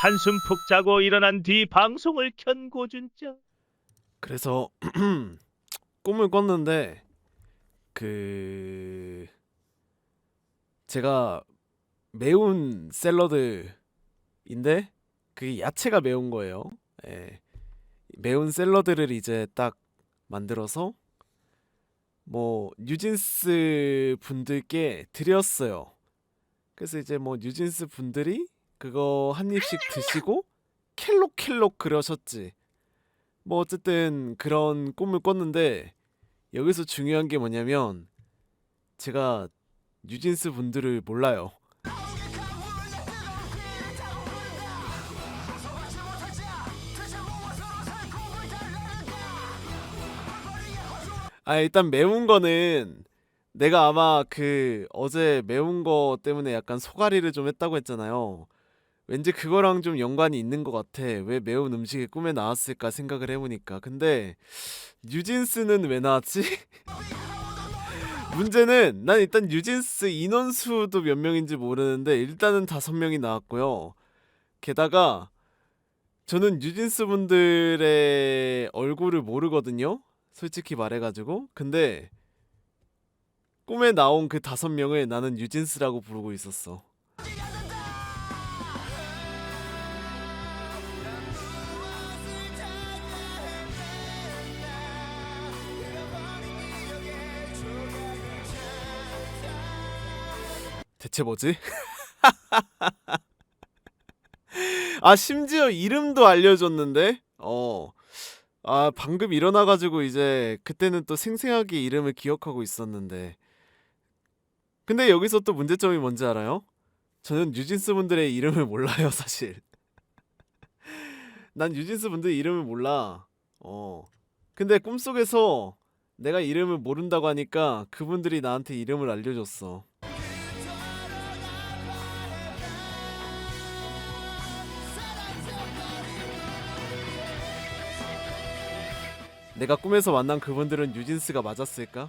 한숨 푹 자고 일어난 뒤 방송을 켠 고준정. 그래서 꿈을 꿨는데 그 제가 매운 샐러드인데 그게 야채가 매운 거예요. 예. 매운 샐러드를 이제 딱 만들어서 뭐 뉴진스 분들께 드렸어요. 그래서 이제 뭐 뉴진스 분들이 그거 한 입씩 드시고 켈록켈록 그러셨지. 뭐 어쨌든 그런 꿈을 꿨는데 여기서 중요한 게 뭐냐면 제가 뉴진스 분들을 몰라요. 아 일단 매운 거는 내가 아마 그 어제 매운 거 때문에 약간 소가리를 좀 했다고 했잖아요. 왠지 그거랑 좀 연관이 있는 것 같아. 왜 매운 음식이 꿈에 나왔을까 생각을 해보니까. 근데 뉴진스는 왜 나왔지? 문제는 난 일단 뉴진스 인원수도 몇 명인지 모르는데 일단은 다섯 명이 나왔고요. 게다가 저는 뉴진스 분들의 얼굴을 모르거든요. 솔직히 말해가지고. 근데 꿈에 나온 그 다섯 명을 나는 뉴진스라고 부르고 있었어. 대체 뭐지? 아 심지어 이름도 알려줬는데 어. 아 방금 일어나가지고 이제 그때는 또 생생하게 이름을 기억하고 있었는데 근데 여기서 또 문제점이 뭔지 알아요? 저는 뉴진스 분들의 이름을 몰라요 사실 난 뉴진스 분들 이름을 몰라 어 근데 꿈속에서 내가 이름을 모른다고 하니까 그분들이 나한테 이름을 알려줬어 내가 꿈에서 만난 그분들은 뉴진스가 맞았을까?